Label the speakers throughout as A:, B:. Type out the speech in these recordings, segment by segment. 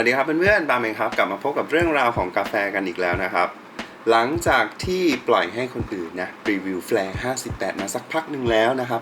A: วัสดีครับเพื่อนๆบามเองครับ กลับมาพบกับเรื่องราวของกาแฟกันอีกแล้วนะครับ หลังจากที่ปล่อยให้คนอื่นนะรีวิวแฟร์ 58 มาสักพักหนึ่งแล้วนะครับ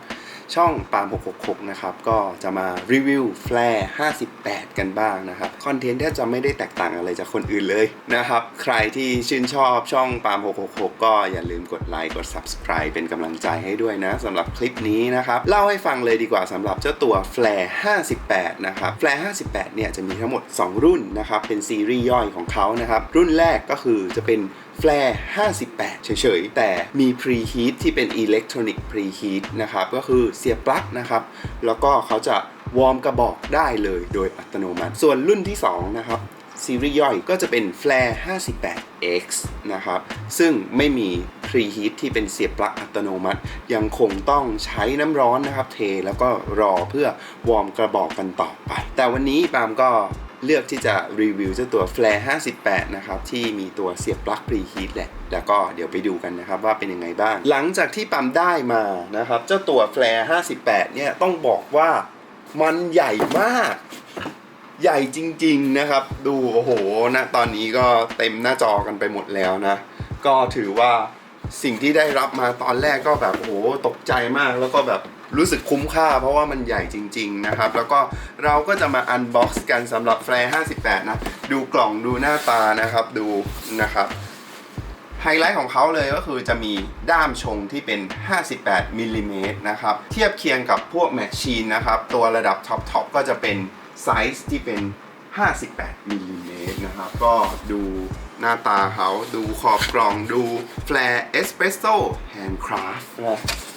A: ช่องปาล์ม666 นะครับ ก็จะมารีวิวแฟร์58 กันบ้างนะครับ คอนเทนต์แทบจะไม่ได้แตกต่างอะไรจากคนอื่นเลยนะครับ ใครที่ชื่นชอบช่องปาล์ม666 ก็อย่าลืมกดไลค์กด Subscribe เป็นกำลังใจให้ด้วยนะสำหรับคลิปนี้นะครับ เล่าให้ฟังเลยดีกว่าสำหรับเจ้าตัว Flare 58 นะครับ Flare 58 เนี่ยจะมีทั้งหมด 2 รุ่นนะครับ เป็นซีรีส์ย่อยของเขานะครับ รุ่นแรกก็คือจะเป็น Flare 58 เฉยๆ แต่มี Preheat ที่เป็น Electronic Preheat นะครับ ก็คือเสียบปลั๊กนะครับ แล้วก็เขาจะวอร์มกระบอกได้เลยโดยอัตโนมัติ ส่วนรุ่นที่ 2 นะครับซีรีส์ย่อยก็จะเป็น Flare 58X นะครับ ซึ่งไม่มี Preheat ที่เป็นเสียบปลั๊กอัตโนมัติ ยังคงต้องใช้น้ำร้อนนะครับ เทแล้วก็รอเพื่อวอร์มกระบอกกันต่อไป แต่วันนี้ปามก็ เลือกที่จะรีวิวเจ้าตัว Flare 58 นะครับ ที่มีตัวเสียบปลั๊ก Preheat แหละ แล้วก็เดี๋ยวไปดูกันนะครับว่าเป็นยังไงบ้าง หลังจากที่ปั๊มได้มานะครับ เจ้าตัว Flare 58 เนี่ยต้องบอกว่ามันใหญ่มาก ใหญ่จริง ๆ นะครับ ดูโอ้โหนะตอนนี้ก็เต็มหน้าจอกันไปหมดแล้วนะ ก็ถือว่าสิ่งที่ได้รับมาตอนแรกก็แบบโอ้โหตกใจมากแล้วก็แบบ รู้สึกคุ้มค่าเพราะว่ามันใหญ่จริง ๆ นะครับ แล้วก็เราก็จะมาอันบ็อกซ์กันสำหรับแฟร์58 นะ ดูกล่องดูหน้าตานะครับดูนะครับไฮไลท์ของเขาเลยก็คือจะมีด้ามชงที่เป็น 58มิลลิเมตรนะครับ เทียบเคียงกับพวกแมชชีนนะครับ ตัวระดับท็อปทอปก็จะเป็นไซส์ที่เป็น 58มิลลิเมตรนะครับ ก็ดูหน้าตาเขาดูขอบกล่องดูแฟร์เอสเปรสโซ่แฮนด์คราฟ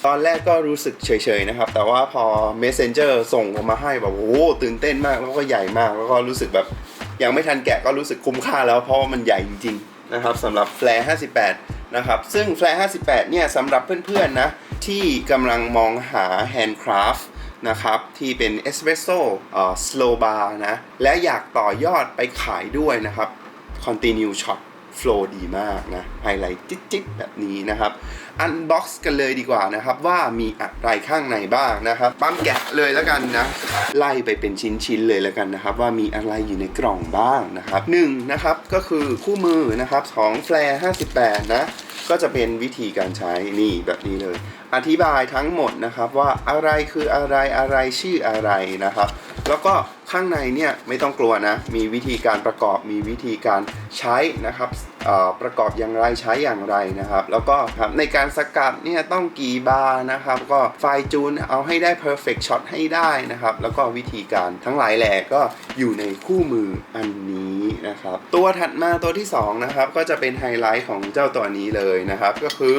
A: ตอนแรกก็รู้สึกเฉยๆนะครับ แต่ว่าพอ Messenger ส่งออกมาให้แบบโอ้ตื่นเต้นมากแล้วก็ใหญ่มาก แล้วก็รู้สึกแบบยังไม่ทันแกะก็รู้สึกคุ้มค่าแล้วเพราะว่ามันใหญ่จริงๆนะครับสำหรับแฟร์58 นะครับ ซึ่งแฟร์58 เนี่ยสำหรับเพื่อนๆนะ ที่กำลังมองหาแฮนด์คราฟ นะครับที่เป็นเอสเปรสโซ่สโลบาร์นะและอยากต่อยอดไปขายด้วยนะครับ Continue Shot Flow ดีมากนะไฮไลท์จิ๊บๆแบบนี้นะครับอันบ็อกซ์กันเลยดีกว่านะครับ ว่ามีอะไรข้างในบ้างนะครับปั๊มแกะเลยแล้วกันนะ ไล่ไปเป็นชิ้นๆเลยแล้วกันนะครับ ว่ามีอะไรอยู่ในกล่องบ้างนะครับหนึ่งนะครับก็คือคู่มือนะครับของแฟร์58 นะ ก็จะเป็นวิธีการใช้นี่แบบนี้เลย อธิบายทั้งหมดนะครับว่าอะไรคืออะไรอะไรชื่ออะไรนะครับ แล้วก็ ข้างในเนี่ยไม่ต้องกลัวนะ มีวิธีการประกอบมีวิธีการใช้นะครับประกอบอย่างไรใช้อย่างไรนะครับ แล้วก็ครับในการสกัดเนี่ยต้องกี่บาร์นะครับ ก็ไฟจูนเอาให้ได้ perfect shot ให้ได้นะครับ แล้วก็วิธีการทั้งหลายแหล่ก็อยู่ในคู่มืออันนี้นะครับ ตัวถัดมาตัวที่สองนะครับก็จะเป็นไฮไลท์ของเจ้าตัวนี้เลยนะครับ ก็คือ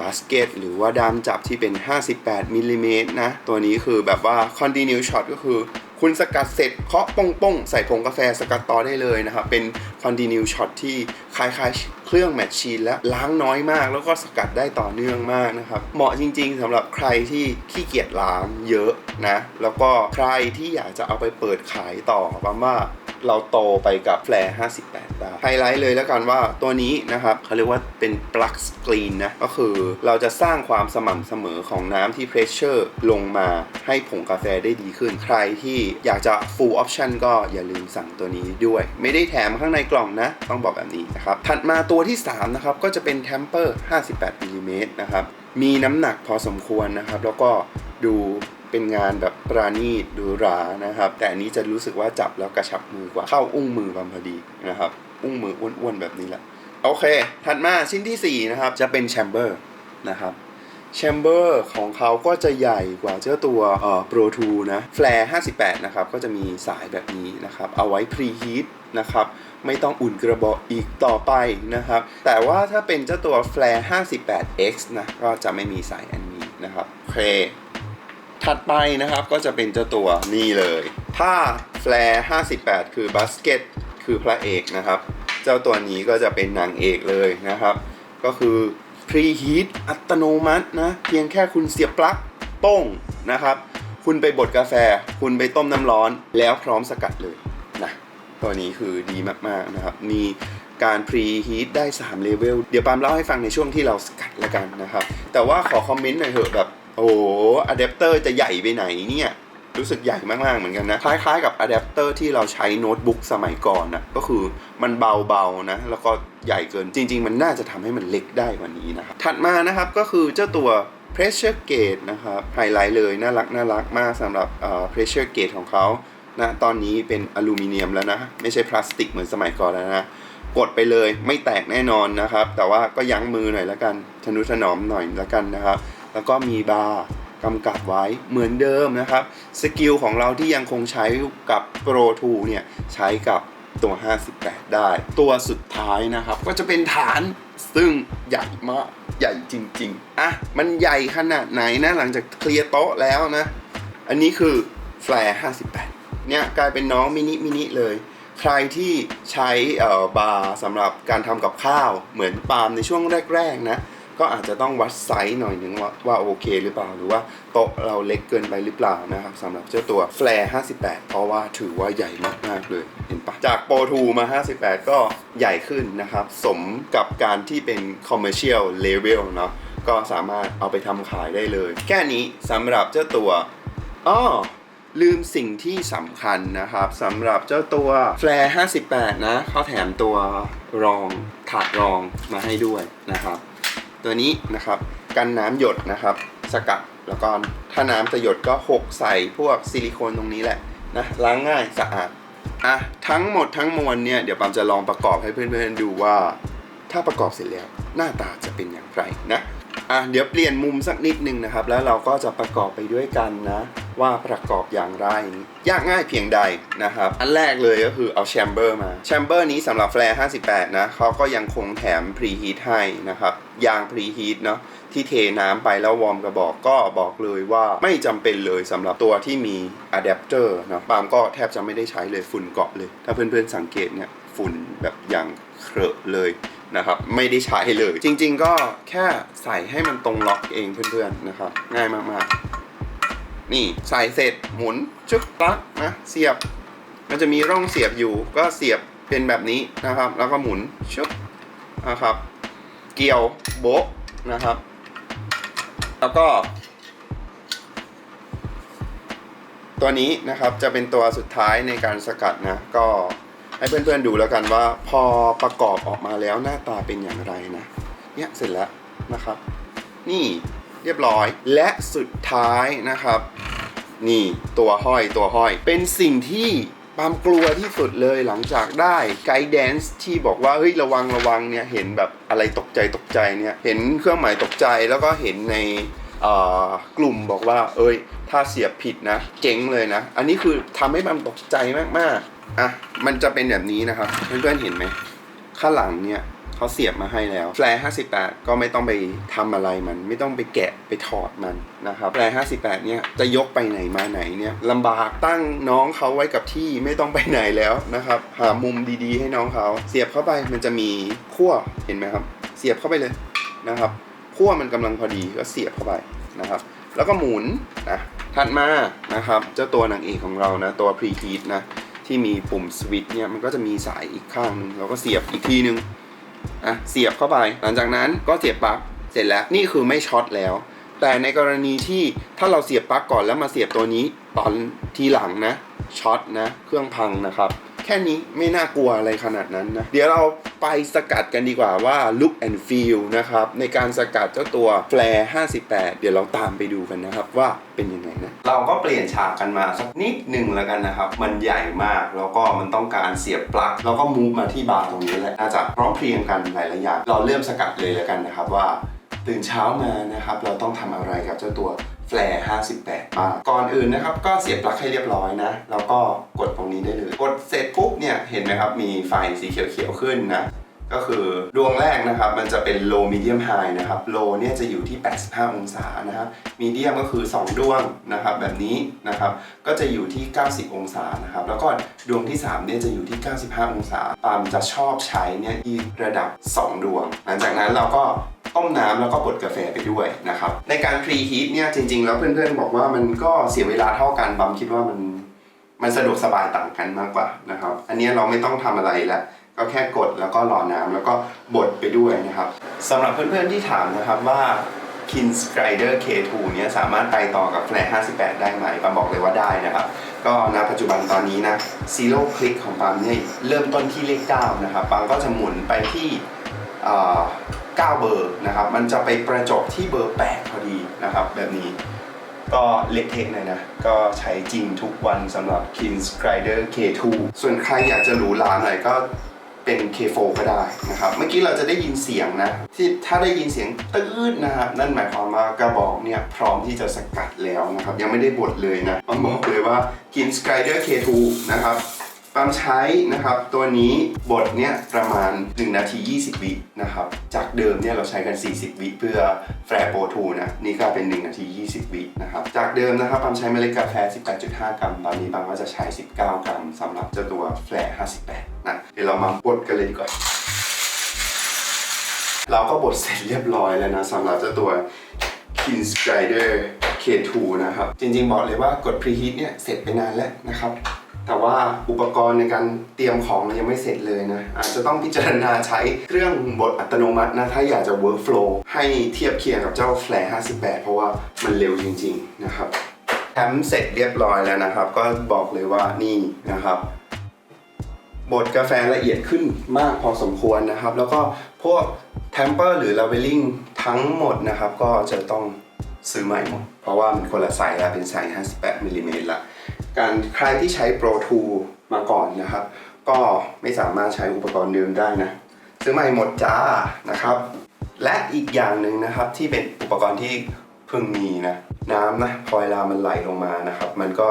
A: บาสเกตหรือว่าดามจับที่เป็น 58มิลลิเมตรนะ ตัวนี้คือแบบว่า continue shot ก็คือ คุณสกัดเสร็จเคาะป้งป้งๆใส่ผงกาแฟสกัดต่อได้เลยนะครับ เป็นคอนดีนิวช็อตที่คล้ายๆ เครื่องแมชชีนและล้างน้อยมาก แล้วก็สกัดได้ต่อเนื่องมากนะครับ เหมาะจริง ๆสำหรับใครที่ขี้เกียจล้างเยอะนะ แล้วก็ใครที่อยากจะเอาไปเปิดขายต่อประมา เราโตไปกับแฟร์58 ได้ไฮไลท์เลยแล้วกันว่าตัวนี้นะครับเขาเรียกว่าเป็นปลั๊กสกรีนนะ ก็คือเราจะสร้างความสม่ำเสมอของน้ำที่เพรสเชอร์ลงมาให้ผงกาแฟได้ดีขึ้น ใครที่อยากจะ full option ก็อย่าลืมสั่งตัวนี้ด้วย ไม่ได้แถมข้างในกล่องนะ ต้องบอกแบบนี้นะครับ ถัดมาตัวที่ 3 นะครับ ก็จะเป็น Temper 58มิลลิเมตรนะครับ มีน้ำหนักพอสมควรนะครับ แล้วก็ดู เป็นงานแบบปราณีตดูรานะครับ แต่อันนี้จะรู้สึกว่าจับแล้วกระชับมือกว่า เข้าอุ้งมือบางพอดีนะครับ อุ้งมืออ้วนๆแบบนี้แหละ โอเค ถัดมาชิ้นทีสี่ 4 นะครับ จะเป็นแชมเบอร์นะครับแชมเบอร์ของเขาก็จะใหญ่กว่าเจ้าตัวเอ่อ Pro 2นะแฟร์58 นะครับ ก็จะมีสายแบบนี้นะครับ เอาไว้ Preheat นะครับ ไม่ต้องอุ่นกระบอกอีกต่อไปนะครับ แต่ว่าถ้าเป็นเจ้าตัว Flare 58X นะ ก็จะไม่มีสายอันนี้นะครับ โอเค ถัดไปนะครับก็จะเป็นเจ้าตัวนี่เลยถ้า Flare 58 คือบาสเกตคือพระเอกนะครับ เจ้าตัวนี้ก็จะเป็นนางเอกเลยนะครับ ก็คือ Preheat อัตโนมัตินะ เพียงแค่คุณเสียบปลั๊กป้งนะครับ คุณไปบดกาแฟ คุณไปต้มน้ำร้อนแล้วพร้อมสกัดเลยนะตัวนี้คือดีมากๆนะครับ มีการ Preheat ได้3เลเวลเดี๋ยวปาล์มเล่าให้ฟังในช่วงที่เราสกัดแล้วกันนะครับ แต่ว่าขอคอมเมนต์หน่อยเถอะแบบ โอ้โหอะแดปเตอร์จะใหญ่ไปไหนเนี่ยรู้สึกใหญ่มากๆเหมือนกันนะ คล้ายๆกับอะแดปเตอร์ที่เราใช้โน้ตบุ๊กสมัยก่อนนะก็คือมันเบาๆนะ แล้วก็ใหญ่เกินจริง ๆ มันน่าจะทำให้มันเล็กได้กว่านี้นะครับ ถัดมานะครับก็คือเจ้าตัว pressure gauge นะครับไฮไลท์เลยน่ารักน่ารักมากสำหรับเอ่อ pressure gauge ของเขานะตอนนี้เป็นอลูมิเนียมแล้วนะ ไม่ใช่พลาสติกเหมือนสมัยก่อนแล้วนะ กดไปเลยไม่แตกแน่นอนนะครับ แต่ว่าก็ยั้งมือหน่อยล้วกันทนุถนอมหน่อยล้วกันนะครับ แล้วก็มีบาร์กำกับไว้เหมือนเดิมนะครับ สกิลของเราที่ยังคงใช้กับ Pro 2 เนี่ย ใช้กับตัว 58 ได้ ตัวสุดท้ายนะครับ ก็จะเป็นฐานซึ่งใหญ่มากใหญ่จริง ๆ อะ มันใหญ่ขนาดไหนนะ หลังจากเคลียร์โต๊ะแล้วนะ อันนี้คือแฟร์58 เนี่ย กลายเป็นน้องมินิมินิเลย ใครที่ใช้เอ่อบาร์สำหรับการทำกับข้าวเหมือนปาล์มในช่วงแรก ๆ นะ ก็อาจจะต้องวัดไซส์หน่อยหนึ่งว่าว่าโอเคหรือเปล่า หรือว่าโต๊ะเราเล็กเกินไปหรือเปล่านะครับสำหรับเจ้าตัวแฟร์58 เพราะว่าถือว่าใหญ่มากๆเลยเห็นปะจากโปร2มา 58 ก็ใหญ่ขึ้นนะครับ สมกับการที่เป็น commercial level เนาะก็สามารถเอาไปทำขายได้เลย แค่นี้สำหรับเจ้าตัวอ้อลืมสิ่งที่สำคัญนะครับสำหรับเจ้าตัวแฟร์58 นะเขาแถมตัวรองถาดรองมาให้ด้วยนะครับ ตัวนี้นะครับกันน้ำหยดนะครับ สกัดแล้วก็ถ้าน้ำจะหยดก็หกใส่พวกซิลิโคนตรงนี้แหละนะล้างง่ายสะอาดอะทั้งหมดทั้งมวลเนี่ยเดี๋ยวปามจะลองประกอบให้เพื่อนๆดูว่า ถ้าประกอบเสร็จแล้วหน้าตาจะเป็นอย่างไรนะ อะเดี๋ยวเปลี่ยนมุมสักนิดนึงนะครับ แล้วเราก็จะประกอบไปด้วยกันนะ ว่าประกอบอย่างไร ยากง่ายเพียงใดนะครับ อันแรกเลยก็คือเอาแชมเบอร์มาแชมเบอร์นี้สำหรับแฟร์58 นะเขาก็ยังคงแถมพรีฮีทให้นะครับยางพรีฮีทเนาะที่เทน้ำไปแล้ววอร์มกระบอกก็บอกเลยว่าไม่จำเป็นเลยสำหรับตัวที่มีอะแดปเตอร์นะปามก็แทบจะไม่ได้ใช้เลยฝุ่นเกาะเลย ถ้าเพื่อนๆสังเกตเนี่ยฝุ่นแบบอย่างเครอะเลย นะครับ ไม่ได้ใช้เลย จริง ๆ ก็แค่ใส่ให้มันตรงล็อกเองเพื่อนๆนะครับ ง่ายมากๆ นี่ใส่เสร็จหมุนชึกปลั๊กนะเสียบ มันจะมีร่องเสียบอยู่ ก็เสียบเป็นแบบนี้นะครับ แล้วก็หมุนชึบนะครับ เกี่ยวโบะนะครับ แล้วก็ตัวนี้นะครับจะเป็นตัวสุดท้ายในการสกัดนะก็ ให้เพื่อนๆดูแล้วกันว่าพอประกอบออกมาแล้วหน้าตาเป็นอย่างไรนะเนี่ยเสร็จแล้วนะครับ นี่เรียบร้อยและสุดท้ายนะครับ นี่ตัวห้อยตัวห้อย เป็นสิ่งที่ปามกลัวที่สุดเลยหลังจากได้ไกด์แดนซ์ที่บอกว่าเฮ้ยระวังระวังเนี่ยเห็นแบบอะไรตกใจตกใจเนี่ยเห็นเครื่องหมายตกใจแล้วก็เห็นในกลุ่มบอกว่า เอ้ย ถ้าเสียบผิดนะ เจ๊งเลยนะ อันนี้คือทำให้มันตกใจมากๆ อะมันจะเป็นแบบนี้นะครับ เพื่อนๆเห็นไหมข้างหลังเนี่ยเขาเสียบมาให้แล้วแฟร์58 ก็ไม่ต้องไปทำอะไรมัน ไม่ต้องไปแกะไปถอดมันนะครับแฟร์58 เนี่ยจะยกไปไหนมาไหนเนี่ยลำบากตั้งน้องเขาไว้กับที่ไม่ต้องไปไหนแล้วนะครับ หามุมดีๆ ให้น้องเขาเสียบเข้าไปมันจะมีขั้วเห็นไหมครับ เสียบเข้าไปเลยนะครับขั้วมันกำลังพอดีก็เสียบเข้าไปนะครับ แล้วก็หมุนนะถัดมานะครับเจ้าตัวนางเอกของเรานะตัว preheat นะ ที่มีปุ่มสวิตช์เนี่ยมันก็จะมีสายอีกข้างนึงเราก็เสียบอีกทีนึงอะเสียบเข้าไป หลังจากนั้นก็เสียบปลั๊กเสร็จแล้วนี่คือไม่ช็อตแล้ว แต่ในกรณีที่ถ้าเราเสียบปลั๊กก่อนแล้วมาเสียบตัวนี้ตอนทีหลังนะช็อตนะเครื่องพังนะครับ แค่นี้ไม่น่ากลัวอะไรขนาดนั้นนะ เดี๋ยวเราไปสกัดกันดีกว่าว่า look and feel นะครับ ในการสกัดเจ้าตัว Flare 58 เดี๋ยวเราตามไปดูกันนะครับว่าเป็นยังไงนะเราก็เปลี่ยนฉากกันมาสักนิดหนึ่งแล้วกันนะครับ มันใหญ่มากแล้วก็มันต้องการเสียบปลั๊กแล้วก็มูฟมาที่บาร์ตรงนี้แหละน่าจะพร้อมเพรียงกันหลายๆอย่างเราเริ่มสกัดเลยแล้วกันนะครับว่าตื่นเช้ามานะครับ เราต้องทำอะไรกับเจ้าตัว แฟร์58มาท ก่อนอื่นนะครับ ก็เสียบปลั๊กให้เรียบร้อยนะ แล้วก็กดตรงนี้ได้เลย กดเสร็จปุ๊บเนี่ย เห็นไหมครับ มีไฟสีเขียวๆขึ้นนะ ก็คือดวงแรกนะครับ มันจะเป็น low medium high นะครับ low เนี่ยจะอยู่ที่ 85 องศานะครับ medium ก็คือ 2 ดวงนะครับ แบบนี้นะครับ ก็จะอยู่ที่ 90 องศานะครับ แล้วก็ดวงที่ 3 เนี่ยจะอยู่ที่ 95 องศาปามจะชอบใช้เนี่ยระดับ 2 ดวง หลังจากนั้นเราก็ ต้มน้ำแล้วก็บดกาแฟไปด้วยนะครับ ในการพรีฮีทเนี่ยจริง ๆ แล้วเพื่อนๆบอกว่ามันก็เสียเวลาเท่ากันบัมคิดว่ามันมันสะดวกสบายต่างกันมากกว่านะครับ อันนี้เราไม่ต้องทำอะไรแล้วก็แค่กดแล้วก็รอน้ำแล้วก็บดไปด้วยนะครับสำหรับเพื่อนๆที่ถามนะครับว่า Kins Rider K2 เนี่ยสามารถไปต่อกับ Flare 58 ได้ไหมปามบอกเลยว่าได้นะครับ ก็ณปัจจุบันตอนนี้นะ Zero Click ของปามเนี่ยเริ่มต้นที่เลข9นะครับปามก็จะหมุนไปที่อ่อ 9 เบอร์นะครับ มันจะไปประจบที่เบอร์ 8 พอดีนะครับ แบบนี้ก็เล็กเทคหน่อยนะ ก็ใช้จริงทุกวันสำหรับ Kins Rider K2 ส่วนใครอยากจะหรูหราหน่อยก็เป็น K4 ก็ได้นะครับ เมื่อกี้เราจะได้ยินเสียงนะ ที่ถ้าได้ยินเสียงตืดนะครับ นั่นหมายความว่ากระบอกเนี่ยพร้อมที่จะสกัดแล้วนะครับ ยังไม่ได้บดเลยนะต้องบอกเลยว่า Kins Rider K2 นะครับ ปั๊มใช้นะครับตัวนี้บทเนี่ยประมาณ 1 นาที 20 วินะครับจากเดิมเนี่ยเราใช้กัน 40 วิเพื่อแฟร์โปรทูนะนี่ก็เป็น 1 นาที 20 วินะครับจากเดิมนะครับปั๊มใช้เมล็ดกาแฟ 18.5 กรัมตอนนี้ปั๊มก็จะใช้ 19 กรัมสำหรับเจ้าตัวแฟร์58 นะเดี๋ยวเรามาบดกันเลยดีกว่าเราก็บดเสร็จเรียบร้อยแล้วนะสำหรับเจ้าตัว Kin Strider K2 นะครับจริงๆบอกเลยว่ากด preheat เนี่ยเสร็จไปนานแล้วนะครับ แต่ว่าอุปกรณ์ในการเตรียมของเนี่ยยังไม่เสร็จเลยนะ อาจจะต้องพิจารณาใช้เครื่องบดอัตโนมัตินะ ถ้าอยากจะ workflow ให้เทียบเคียงกับเจ้า Flare 58 เพราะว่ามันเร็วจริง ๆ นะครับแถมเสร็จเรียบร้อยแล้วนะครับ ก็บอกเลยว่านี่นะครับบดกาแฟละเอียดขึ้นมากพอสมควรนะครับ แล้วก็พวกแทมเปอร์หรือลาเวลลิ่งทั้งหมดนะครับ ก็จะต้องซื้อใหม่หมด เพราะว่ามันคนละไซส์ละเป็นไซส์ 58มิลลิเมตรละ การใครที่ใช้ Pro 2 มาก่อนนะครับ ก็ไม่สามารถใช้อุปกรณ์เดิมได้นะซื้อใหม่หมดจ้านะครับ และอีกอย่างหนึ่งนะครับที่เป็นอุปกรณ์ที่เพิ่งมีนะน้ำนะพอเวลามันไหลลงมานะครับ มันก็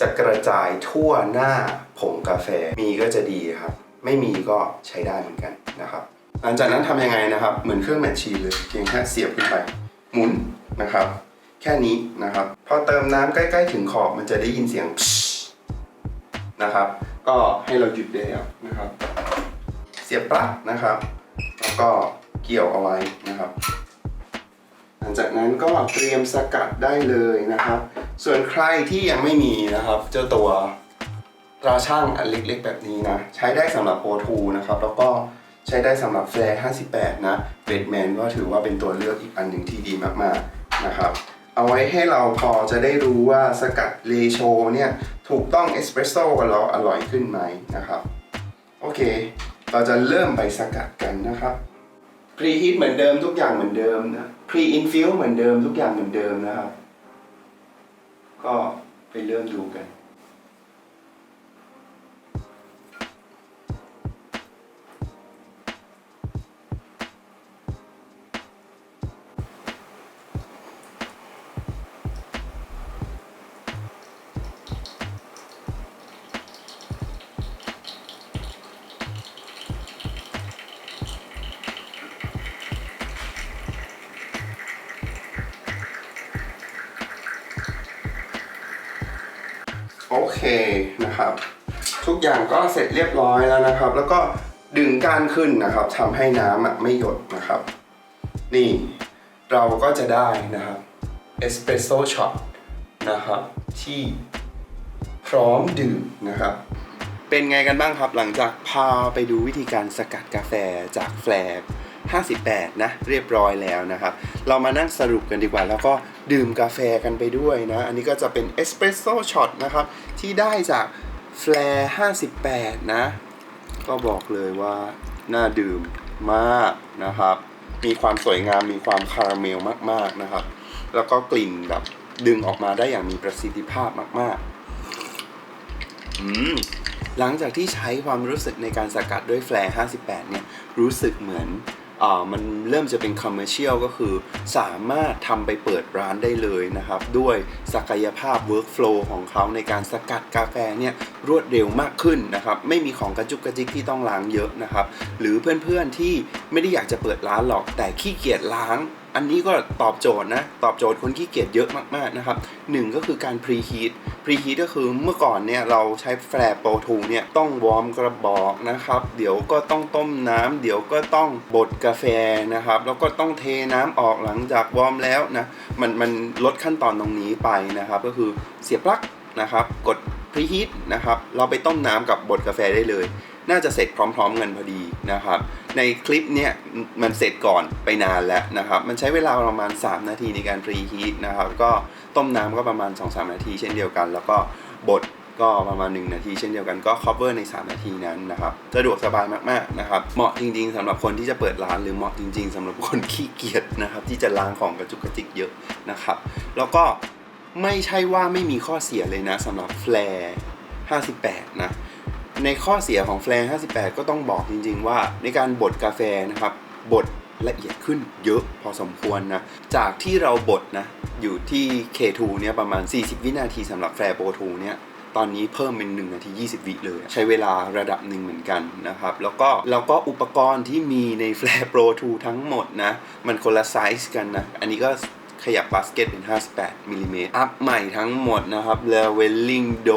A: จะกระจายทั่วหน้าผงกาแฟมีก็จะดีครับ ไม่มีก็ใช้ได้เหมือนกันนะครับหลังจากนั้นทำยังไงนะครับ เหมือนเครื่องแมชชีนเลยเพียงแค่เสียบขึ้นไป หมุนนะครับ แค่นี้นะครับ พอเติมน้ำใกล้ ๆ ถึงขอบมันจะได้ยินเสียงนะครับ ก็ให้เราหยุดได้แล้วนะครับ เสียบปลั๊กนะครับ แล้วก็เกี่ยวเอาไว้นะครับ หลังจากนั้นก็เตรียมสกัดได้เลยนะครับ ส่วนใครที่ยังไม่มีนะครับ เจ้าตัวตราช่างอันเล็กๆ แบบนี้นะ ใช้ได้สำหรับโ r 2นะครับ แล้วก็ใช้ได้สำหรับแฟร์58 นะเบดแมนก็ถือว่าเป็นตัวเลือกอีกอันหนึ่งที่ดีมากๆนะครับ เอาไว้ให้เราพอจะได้รู้ว่าสกัดเลโชเนี่ยถูกต้องเอสเปรสโซ่กับเราอร่อยขึ้นไหมนะครับ โอเค เราจะเริ่มไปสกัดกันนะครับพรีฮีทเหมือนเดิมทุกอย่างเหมือนเดิมนะพรีอินฟิลเหมือนเดิมทุกอย่างเหมือนเดิมนะครับ ก็ไปเริ่มดูกัน เคนะครับ ทุกอย่างก็เสร็จเรียบร้อยแล้วนะครับ แล้วก็ดึงก้านขึ้นนะครับทำให้น้ำไม่หยดนะครับ นี่เราก็จะได้นะครับเอสเปรสโซ่ช็อตนะครับที่พร้อมดื่มนะครับ เป็นไงกันบ้างครับหลังจากพาไปดูวิธีการสกัดกาแฟจากแฟลก 58 นะ เรียบร้อยแล้วนะครับ เรามานั่งสรุปกันดีกว่า แล้วก็ดื่มกาแฟกันไปด้วยนะ อันนี้ก็จะเป็นเอสเปรสโซ่ช็อตนะครับ ที่ได้จากแฟร์58 นะ ก็บอกเลยว่าน่าดื่มมากนะครับ มีความสวยงามมีความคาราเมลมากๆนะครับ แล้วก็กลิ่นแบบดึงออกมาได้อย่างมีประสิทธิภาพมากๆ อืมหลังจากที่ใช้ความรู้สึกในการสกัดด้วยแฟร์58 เนี่ย รู้สึกเหมือน มันเริ่มจะเป็นคอมเมอร์เชียลก็คือ สามารถทำไปเปิดร้านได้เลยนะครับ ด้วยศักยภาพ Workflow ของเขาในการสกัดกาแฟเนี่ยรวดเร็วมากขึ้นนะครับ ไม่มีของกระจุกกระจิกที่ต้องล้างเยอะนะครับ หรือเพื่อนๆที่ไม่ได้อยากจะเปิดร้านหรอกแต่ขี้เกียจล้าง อันนี้ก็ตอบโจทย์นะ ตอบโจทย์คนขี้เกียจเยอะมากๆนะครับหนึ่งก็คือการ preheat preheat ก็คือเมื่อก่อนเนี่ยเราใช้แฟร์โปรทูเนี่ยต้องวอร์มกระบอกนะครับ เดี๋ยวก็ต้องต้มน้ำเดี๋ยวก็ต้องบดกาแฟนะครับ แล้วก็ต้องเทน้ำออกหลังจากวอร์มแล้วนะมันมันลดขั้นตอนตรงนี้ไปนะครับ ก็คือเสียบปลั๊กนะครับ กด preheat นะครับ เราไปต้มน้ำกับบดกาแฟได้เลย น่าจะเสร็จพร้อมๆกันพอดีนะครับ ในคลิปเนี่ยมันเสร็จก่อนไปนานแล้วนะครับ มันใช้เวลาประมาณ 3 นาทีในการพรีฮีทนะครับ ก็ต้มน้ำก็ประมาณ 2-3 นาทีเช่นเดียวกัน แล้วก็บดก็ประมาณ 1 นาทีเช่นเดียวกันก็ cover ใน 3 นาทีนั้นนะครับสะดวกสบายมากๆนะครับเหมาะจริง ๆสำหรับคนที่จะเปิดร้านหรือเหมาะจริง ๆสำหรับคนขี้เกียจนะครับที่จะล้างของกระจุกกระจิกเยอะนะครับ แล้วก็ไม่ใช่ว่าไม่มีข้อเสียเลยนะสำหรับแฟร์58 นะ ในข้อเสียของแฟร์58 ก็ต้องบอกจริง ๆ ว่า ในการบดกาแฟนะครับบดละเอียดขึ้นเยอะพอสมควรนะ จากที่เราบดนะอยู่ที่ K2 เนี่ยประมาณ 40 วินาทีสำหรับแฟร์โปร2เนี่ยตอนนี้เพิ่มเป็น 1 นาที 20 วิเลย ใช้เวลาระดับหนึ่งเหมือนกันนะครับ แล้วก็แล้วก็อุปกรณ์ที่มีใน Flare Pro 2ทั้งหมดนะ มันคนละไซส์กันนะ อันนี้ก็ ขยับบาสเกตเป็น 58มิลลิเมตรอัพใหม่ทั้งหมดนะครับเลเวลลิ่งโด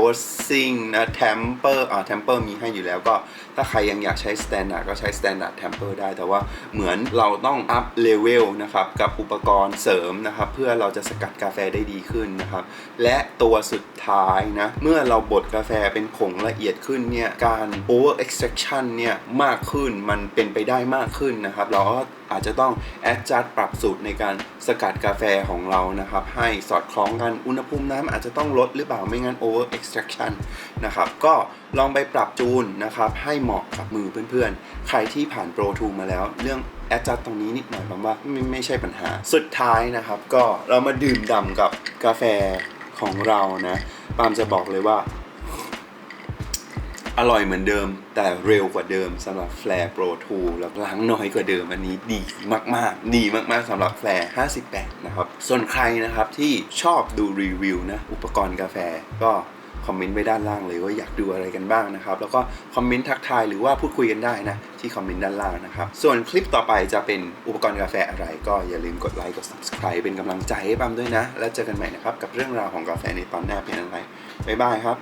A: ซิ่งนะแทมเปอร์อ่าแทมเปอร์มีให้อยู่แล้วก็ ถ้าใครยังอยากใช้ standard ก็ใช้ standard temper ได้ แต่ว่าเหมือนเราต้อง up level นะครับกับอุปกรณ์เสริมนะครับเพื่อเราจะสกัดกาแฟได้ดีขึ้นนะครับและตัวสุดท้ายนะเมื่อเราบดกาแฟเป็นผงละเอียดขึ้นเนี่ยการ over extraction เนี่ยมากขึ้นมันเป็นไปได้มากขึ้นนะครับเราก็อาจจะต้อง adjust ปรับสูตรในการสกัดกาแฟของเรานะครับให้สอดคล้องกันอุณหภูมิน้ำอาจจะต้องลดหรือเปล่าไม่งั้น over extraction นะครับก็ ลองไปปรับจูนนะครับให้เหมาะกับมือเพื่อนๆ ใครที่ผ่าน Pro 2มาแล้ว เรื่อง adjust ตรงนี้นิดหน่อยผมว่าไม่ไม่ใช่ปัญหา สุดท้ายนะครับ ก็เรามาดื่มด่ำกับกาแฟของเรานะปามจะบอกเลยว่า อร่อยเหมือนเดิม แต่เร็วกว่าเดิมสำหรับ Flare Pro 2แล้วล้างน้อยกว่าเดิมอันนี้ดีมากๆ ดีมากๆสำหรับ Flare 58 นะครับ ส่วนใครนะครับที่ชอบดูรีวิวนะอุปกรณ์กาแฟก็ คอมเมนต์ไว้ด้านล่างเลยว่าอยากดูอะไรกันบ้างนะครับแล้วก็คอมเมนต์ทักทายหรือว่าพูดคุยกันได้นะที่คอมเมนต์ด้านล่างนะครับส่วนคลิปต่อไปจะเป็นอุปกรณ์กาแฟอะไร ก็อย่าลืมกดไลค์กด subscribe เป็นกำลังใจให้ปั๊มด้วยนะ แล้วเจอกันใหม่นะครับกับเรื่องราวของกาแฟในตอนหน้าเป็นอะไรบ๊ายบายครับ